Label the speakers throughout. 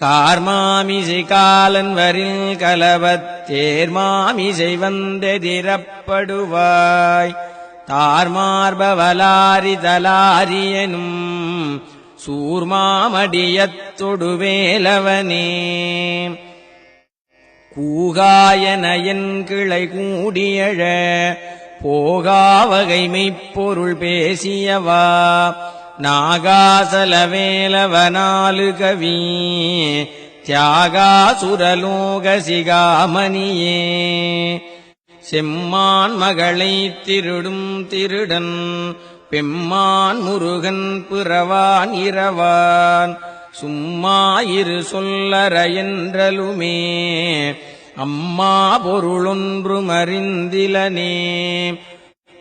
Speaker 1: கார்மாமிசை காலன் வரில் கலவத்தேர்மாமிசை வந்தெதிரப்படுவாய் தார்மார்பவலாரி தலாரியனும் சூர்மாமடியத்தொடுவேலவனே கூகாயனயன் கிளை கூடியழ போகாவகைமைப் பொருள் பேசியவா. நாகாசலவேலவனாலு கவி தியாகாசுரலோக சிகாமணியே செம்மான் மகளை திருடும் திருடன் பெம்மான் முருகன் பிறவான் இரவான். சும்மாயிரு சொல்லற என்றலுமே அம்மா பொருளொன்று மறிந்திலனே.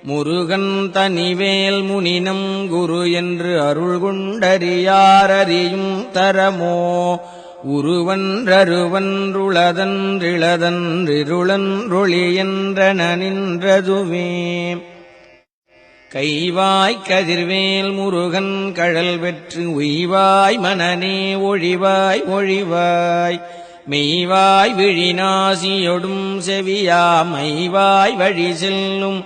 Speaker 1: முருகன் தனிவேல் முனினம் குரு என்று அருள் கொண்டறியாரறியும் தரமோ உருவன்றருவன்றுளதன்றிளதன்றிருளன்றொளி என்றன நின்றதுவே. கைவாய் கதிர்வேல் முருகன் கழல் வெற்று உய்வாய் மனநே ஒழிவாய் ஒழிவாய். மெய்வாய் விழிநாசியொடும் செவியா மைவாய் வழி செல்லும்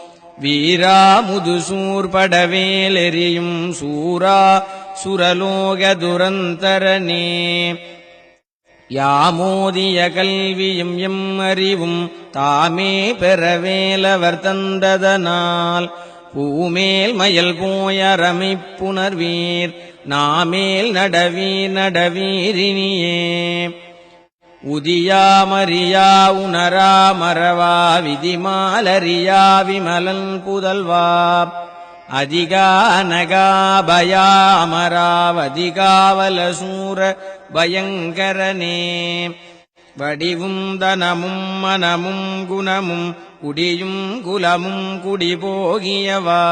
Speaker 1: வீராமுது சூர்படவேலெறியும் சூரா சுரலோக துரந்தரனே யாமோதிய கல்வியும் எம் அறிவும் தாமே பெறவேலவர் தந்ததனால். பூமேல் மயல் போயரமைப் புணர்வீர் நாமேல் நடவீர் நடவீரினியே உதியாமறியா உணரா மறவா விதிமாலறியா விமலன் புதல்வா. அதிகா நகாபயா பயங்கரனே வடிவும் தனமும் மனமும் குணமும் குடியும் குலமும் குடிபோகியவா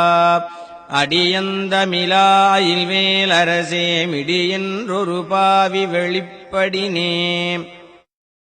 Speaker 1: அடியந்தமிழாயில் வேலரசே மிடியென்றொரு பாவி வெளிப்படினே